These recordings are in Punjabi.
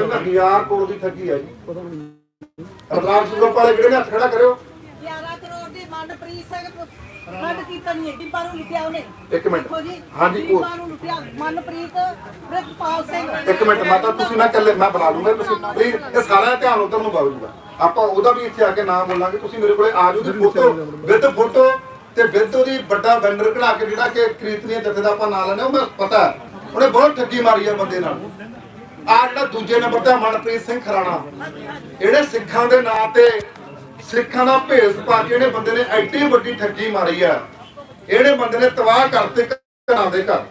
3000 ਕਰੋੜ ਦੀ ਠੱਗੀ ਹੈ ਜੀ। ਰਤਨਾਮ ਸਿੰਘ ਵਾਲੇ ਕਿਹੜੇ ਨੇ ਹੱਥ ਖੜਾ ਕਰਿਓ? 11 ਕਰੋੜ ਦੀ ਮਨਪ੍ਰੀਤ ਸਿੰਘ ਫੰਡ ਕੀਤਾ ਨਹੀਂ ਡਿੰਪਾ ਨੂੰ ਲੁੱਟਿਆ ਉਹਨੇ। ਇੱਕ ਮਿੰਟ। ਦੇਖੋ ਜੀ ਹਾਂਜੀ ਉਹ ਨੂੰ ਲੁੱਟਿਆ ਮਨਪ੍ਰੀਤ ਪ੍ਰਿਤਪਾਲ ਸਿੰਘ। ਇੱਕ ਮਿੰਟ ਮਾਤਾ ਤੁਸੀਂ ਨਾ ਇਕੱਲੇ ਮੈਂ ਬੁਲਾ ਲੂੰਗਾ ਤੁਸੀਂ ਪਲੀਜ਼ ਇਹ ਸਾਰਾ ਧਿਆਨ ਉਧਰ ਨੂੰ ਬਾਜੂਗਾ ਆਪਾਂ ਉਹਦਾ ਵੀ ਇੱਥੇ ਆ ਕੇ ਨਾਮ ਬੋਲਾਂਗੇ। ਤੁਸੀਂ ਮੇਰੇ ਕੋਲੇ ਆ ਜਾਓ ਦੀ ਫੋਟੋ ਵਿਦ ਫੋਟੋ ਤੇ ਵਿਦ ਉਹਦੀ ਵੱਡਾ ਬੈਨਰ ਕਢਾ ਕੇ ਜਿਹੜਾ ਕਿ ਕੀਰਤਨੀय ਜਥੇ ਦਾ ਆਪਾਂ ਨਾਂ ਲੈਣੇ ਉਹ ਮੈਨੂੰ ਪਤਾ। ਉਹਨੇ ਬਹੁਤ ਠੱਗੀ ਮਾਰੀ ਆ ਬੰਦੇ ਨਾਲ। ਆ ਜਿਹੜਾ ਦੂਜੇ ਨੰਬਰ ਤੇ ਆ, ਮਨਪ੍ਰੀਤ ਸਿੰਘ ਖਰਾਣਾ। ਇਹਨੇ ਸਿੱਖਾਂ ਦੇ ਨਾਂ ਤੇ ਸਿੱਖਾਂ ਦਾ ਭੇਸ ਪਾ ਕੇ ਇਹਨੇ ਬੰਦੇ ਨੇ ਐਡੀ ਵੱਡੀ ਠੱਗੀ ਮਾਰੀ ਆ। ਇਹਨੇ ਬੰਦੇ ਨੇ ਤਬਾਹ ਕਰਤੇ ਘਰਾਂ ਦੇ ਘਰ।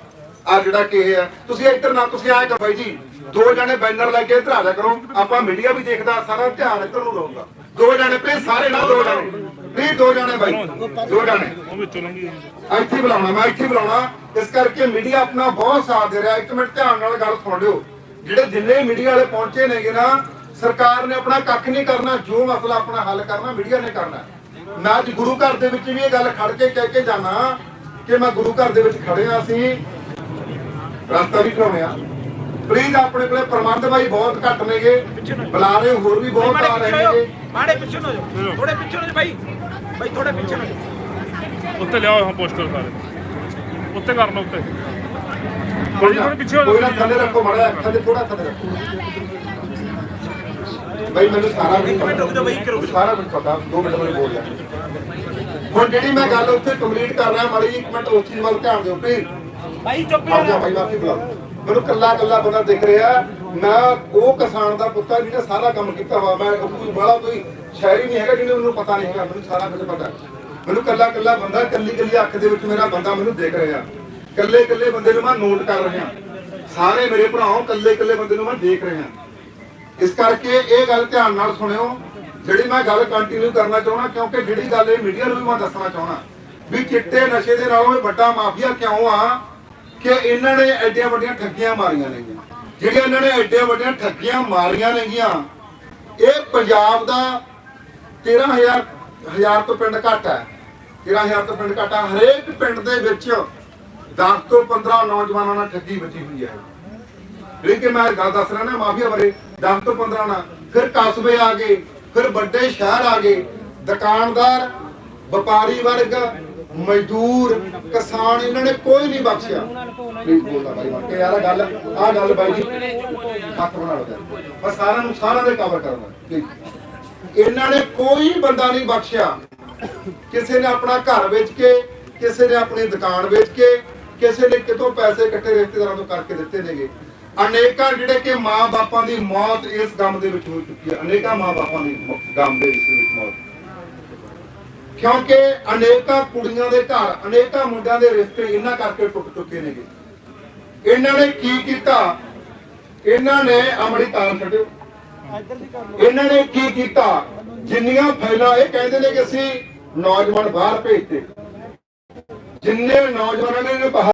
ਆ ਜਿਹੜਾ ਕਿ ਇਹ ਹੈ ਤੁਸੀਂ ਇੱਧਰ ਨਾ, ਤੁਸੀਂ ਆਏ ਤਾਂ ਬਾਈ ਜੀ। ਦੋ ਜਣੇ ਬੈਨਰ ਲੈ ਕੇ ਇੱਧਰ ਆ ਜਾ ਕਰੋ। ਆਪਾਂ ਮੀਡੀਆ ਵੀ ਦੇਖਦਾ, ਸਾਰਾ ਧਿਆਨ ਇੱਧਰ ਨੂੰ ਰਹੂਗਾ ਦੋ ਜਣੇ ਪਲੀਜ਼ ਸਾਰੇ ਨਾ ਦੋ ਜਣੇ। ਪਲੀਜ਼ ਦੋ ਜਣੇ ਬਾਈ। ਦੋ ਜਣੇ। ਇੱਥੇ ਬੁਲਾਉਣਾ, ਮੈਂ ਇੱਥੇ ਬੁਲਾਉਣਾ। ਇਸ ਕਰਕੇ ਮੀਡੀਆ ਆਪਣਾ ਬਹੁਤ ਸਾਥ ਦੇ ਰਿਹਾ। ਇੱਕ ਮਿੰਟ ਧਿਆਨ ਨਾਲ ਗੱਲ ਸੁਣ ਲਿਓ। ਜਿਹੜੇ ਜਿੰਨੇ ਮੀਡੀਆ ਵਾਲੇ ਪਹੁੰਚੇ ਨੇਗੇ ਨਾ ਸਰਕਾਰ ਨੇ ਆਪਣਾ ਕੱਖ ਨਹੀਂ ਕਰਨਾ ਜੋ ਮਸਲਾ ਆਪਣਾ ਹੱਲ ਕਰਨਾ ਮੀਡੀਆ ਨੇ ਕਰਨਾ। ਮੈਂ ਅੱਜ ਗੁਰੂ ਘਰ ਦੇ ਵਿੱਚ ਵੀ ਇਹ ਗੱਲ ਖੜ ਕੇ ਕਹਿ ਕੇ ਜਾਣਾ ਕਿ ਮੈਂ ਗੁਰੂ ਘਰ ਦੇ ਵਿੱਚ ਖੜੇ ਆ ਅਸੀਂ ਰਸਤਾ ਵੀ ਕਰਾਉਣੇ ਆ। ਪਲੀਜ਼ ਆਪਣੇ ਕੋਲੇ ਪ੍ਰਬੰਧ ਬਾਈ ਬਹੁਤ ਘੱਟ ਨੇਗੇ। ਬੁਲਾਰੇ ਹੋਰ ਵੀ ਬਹੁਤ ਆ ਰਹੇ ਨੇਗੇ। ਮਾੜੇ ਪਿੱਛੇ ਨੂੰ ਜਾਓ। ਥੋੜੇ ਪਿੱਛੇ ਨੂੰ ਬਾਈ। ਬਾਈ ਥੋੜੇ ਪਿੱਛੇ ਨੂੰ। ਉੱਤੇ ਲਿਆਓ ਹਾਂ ਪੋਸਟਰ ਸਾਰੇ। ਉੱਤੇ ਕਰ ਲਓ ਉੱਤੇ। ਕੋਈ ਥੋੜੇ ਪਿੱਛੇ ਹੋ ਕੋਈ ਨਾ ਜਾਓ ਥੱਲੇ ਰੱਖੋ ਮੜਾ ਥੱਲੇ ਥੋੜਾ ਥੱਲੇ ਰੱਖੋ। ਬਈ ਮੈਨੂੰ ਸਾਰਾ ਕੁਝ ਪਤਾ ਸਾਰਾ ਕੁਝ ਪਤਾ 2 ਮਿੰਟ ਮੈਨੂੰ ਬੋਲ ਜਾ ਹੁਣ ਜਿਹੜੀ ਮੈਂ ਗੱਲ ਉੱਥੇ ਕੰਪਲੀਟ ਕਰ ਰਿਹਾ ਮਾੜੀ ਇੱਕ ਮਿੰਟ ਉਸ ਚੀਜ਼ ਵੱਲ ਧਿਆਨ ਦਿਓ ਪਲੀਜ਼ ਬਾਈ ਚੁੱਪ ਜਾ ਭਾਈ ਮਾਫੀ ਬੁਲਾ ਮੈਨੂੰ ਕੱਲਾ ਕੱਲਾ ਬੰਦਾ ਦਿਖ ਰਿਹਾ ਮੈਂ ਉਹ ਕਿਸਾਨ ਦਾ ਪੁੱਤ ਆ ਜਿਹਨੇ ਸਾਰਾ ਕੰਮ ਕੀਤਾ ਵਾ। ਮੈਂ ਕੋਈ ਬੜਾ ਕੋਈ ਸ਼ਾਇਰੀ ਨਹੀਂ ਹੈਗਾ ਜਿਹਨੇ ਮੈਨੂੰ ਪਤਾ ਨਹੀਂ ਹੈਗਾ ਮੈਨੂੰ ਸਾਰਾ ਕੁਝ ਪਤਾ ਮੈਨੂੰ ਕੱਲਾ ਕੱਲਾ ਬੰਦਾ ਕੱਲੀ ਕੱਲੀ ਅੱਖ ਦੇ ਵਿੱਚ ਮੇਰਾ ਬੰਦਾ ਮੈਨੂੰ ਦੇਖ ਰਿਹਾ। ਕੱਲੇ ਕੱਲੇ ਬੰਦੇ ਨੂੰ ਮੈਂ ਨੋਟ ਕਰ ਰਿਹਾ। ਸਾਰੇ ਮੇਰੇ ਭਰਾਓ ਕੱਲੇ ਕੱਲੇ ਬੰਦੇ ਨੂੰ ਮੈਂ ਦੇਖ ਰਿਹਾ। ਇਸ ਕਰਕੇ ਇਹ ਗੱਲ ਧਿਆਨ ਨਾਲ ਸੁਣਿਓ। ਜਿਹੜੀ ਮੈਂ ਗੱਲ ਕੰਟੀਨਿਊ ਕਰਨਾ ਚਾਹੁੰਦਾ, ਕਿਉਂਕਿ ਜਿਹੜੀ ਗੱਲ ਇਹ ਮੀਡੀਆ ਨੂੰ ਵੀ ਮੈਂ ਦੱਸਣਾ ਚਾਹੁੰਦਾ, ਵੀ ਚਿੱਟੇ ਨਸ਼ੇ ਦੇ ਨਾਲੋਂ ਇਹ ਵੱਡਾ ਮਾਫੀਆ ਕਿਉਂ ਆ? ਕਿ ਇਹਨਾਂ ਨੇ ਐਡੀਆਂ ਵੱਡੀਆਂ ਠੱਗੀਆਂ ਮਾਰੀਆਂ ਨੇਗੀਆਂ। ਜਿਹੜੀਆਂ ਇਹਨਾਂ ਨੇ ਐਡੀਆਂ ਵੱਡੀਆਂ ਠੱਗੀਆਂ ਮਾਰੀਆਂ ਨੇਗੀਆਂ, ਇਹ ਪੰਜਾਬ ਦਾ 13000 ਹਜ਼ਾਰ ਤੋਂ ਪਿੰਡ ਘੱਟ ਹੈ। 13000 ਤੋਂ ਪਿੰਡ ਘੱਟ ਹੈ। ਹਰੇਕ ਪਿੰਡ ਦੇ ਵਿੱਚ 10 ਤੋਂ 15 ਨੌਜਵਾਨਾਂ ਨਾਲ ਠੱਗੀ ਬਚੀ ਹੋਈ ਹੈ। ਜਿਹੜੀ ਕਿ ਮੈਂ ਗੱਲ ਦੱਸ ਰਿਹਾ ਨਾ ਮਾਫੀਆ ਬਾਰੇ। 10 ਤੋਂ 15 ਨਾ ਫਿਰ ਕਸਬੇ ਆ ਗਏ, ਫਿਰ ਵੱਡੇ ਸ਼ਹਿਰ ਆ ਗਏ। ਦੁਕਾਨਦਾਰ, ਵਪਾਰੀ ਵਰਗ, ਮਜ਼ਦੂਰ, ਕਿਸਾਨ, ਇਹਨਾਂ ਨੇ ਕੋਈ ਨਹੀਂ ਬਖਸ਼ਿਆ। ਪਲੀਜ਼ ਬੋਲਦਾ ਬਾਈ ਬਣ ਯਾਰ ਗੱਲ ਆ ਗੱਲ ਬਾਈ ਜੀ, ਹੱਥ ਬਣਾ ਲਓ ਬਸ ਸਾਰਿਆਂ ਨੂੰ ਸਾਰਿਆਂ ਦੇ ਕਵਰ ਕਰਦਾ। ਇਹਨਾਂ ਨੇ ਕੋਈ ਬੰਦਾ ਨਹੀਂ ਬਖਸ਼ਿਆ। ਕਿਸੇ ਨੇ ਆਪਣਾ ਘਰ ਵੇਚ ਕੇ, ਕਿਸੇ ਨੇ ਆਪਣੀ ਦੁਕਾਨ ਵੇਚ ਕੇ ਕਿਸੇ ਨੇ ਕਿਤੋਂ ਪੈਸੇ ਇਕੱਠੇ ਰਿਸ਼ਤੇਦਾਰਾਂ ਤੋਂ ਕਰਕੇ ਦਿੱਤੇ ਨੇਗੇ? ਅਨੇਕਾਂ ਜਿਹੜੇ ਕਿ ਮਾਂ ਬਾਪਾਂ ਦੀ ਮੌਤ ਇਸ ਗਮ ਦੇ ਵਿੱਚ ਹੋ ਚੁੱਕੀ ਹੈ। ਅਨੇਕਾਂ ਮਾਂ ਬਾਪਾਂ ਦੀ ਗਮ ਦੇ ਵਿੱਚ ਵਿੱਚ ਮੌਤ। ਕਿਉਂਕਿ ਅਨੇਕਾਂ ਕੁੜੀਆਂ ਦੇ ਘਰ, ਅਨੇਕਾਂ ਮੁੰਡਿਆਂ ਦੇ ਰਿਸ਼ਤੇ ਇਹਨਾਂ ਕਰਕੇ ਟੁੱਟ ਚੁੱਕੇ ਨੇਗੇ। ਇਹਨਾਂ ਨੇ ਕੀ ਕੀਤਾ? ਇਹਨਾਂ ਨੇ ਅਮੜੀ ਤਾਰ ਛੱਡਿਓ। ਇਹਨਾਂ ਨੇ ਕੀ ਕੀਤਾ? ਜਿੰਨੀਆਂ ਫਾਈਲਾਂ ਇਹ ਕਹਿੰਦੇ ਨੇ ਕਿ ਅਸੀਂ ਨੌਜਵਾਨ ਬਾਹਰ ਭੇਜਤੇ। ਜਿੰਨੇ ਨੌਜਵਾਨਾਂ ਨੇ ਬਾਹਰ